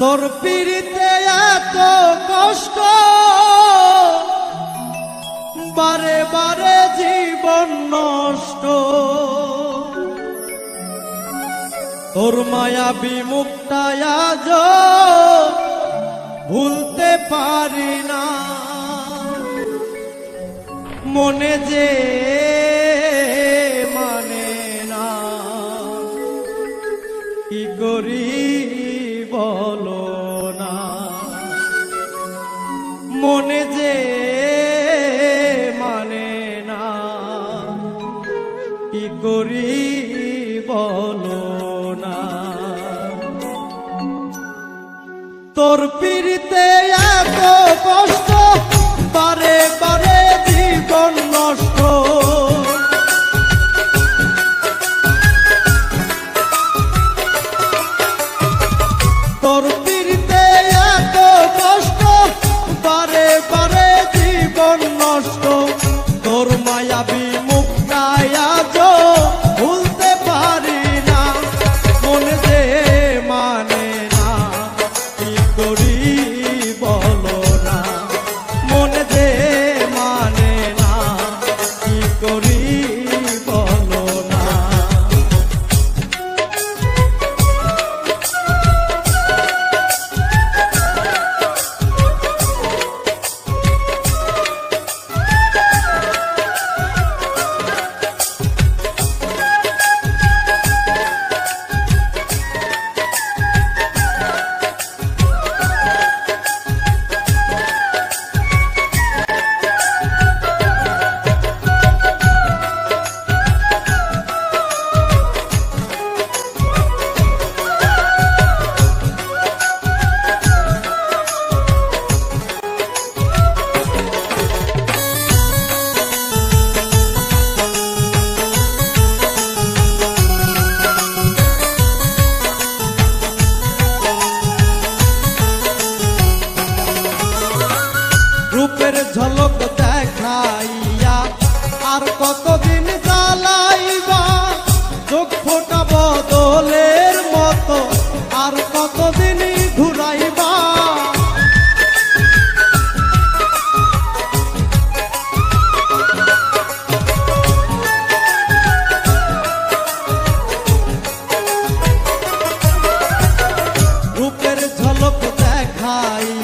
তোর পিড়িতে এত কষ্ট, বারে বারে জীবন নষ্ট। তোর মায়া বিমুক্তায়া ভুলতে পারি না। মনে যে তোর পীড়িতে এত কষ্ট বারে বারে भाई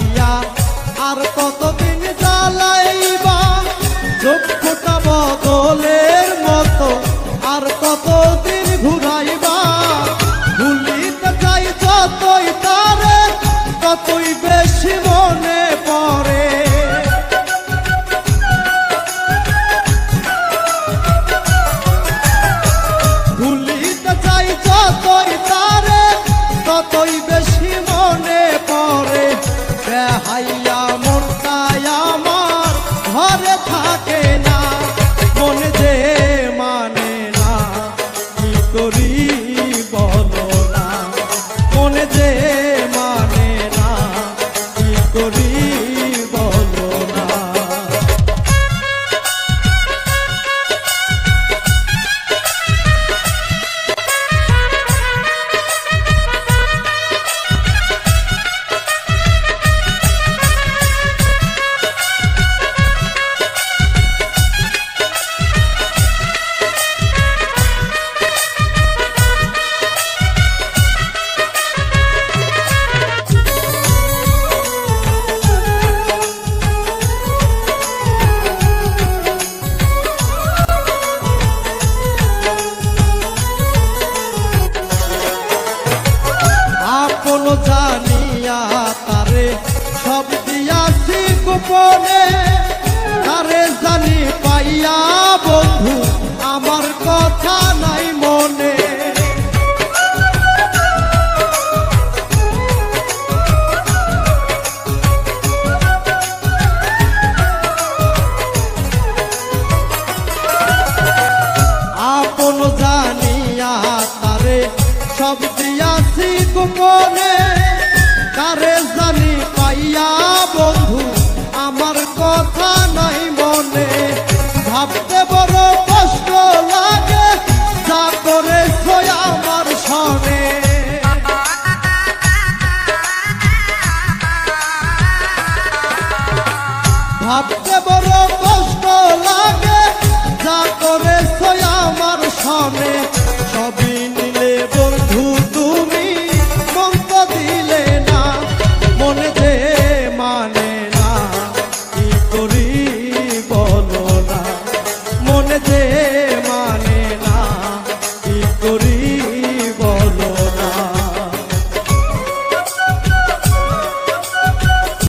জীবনে ভাবতে বড় কষ্ট লাগে। যা করে আমার সনে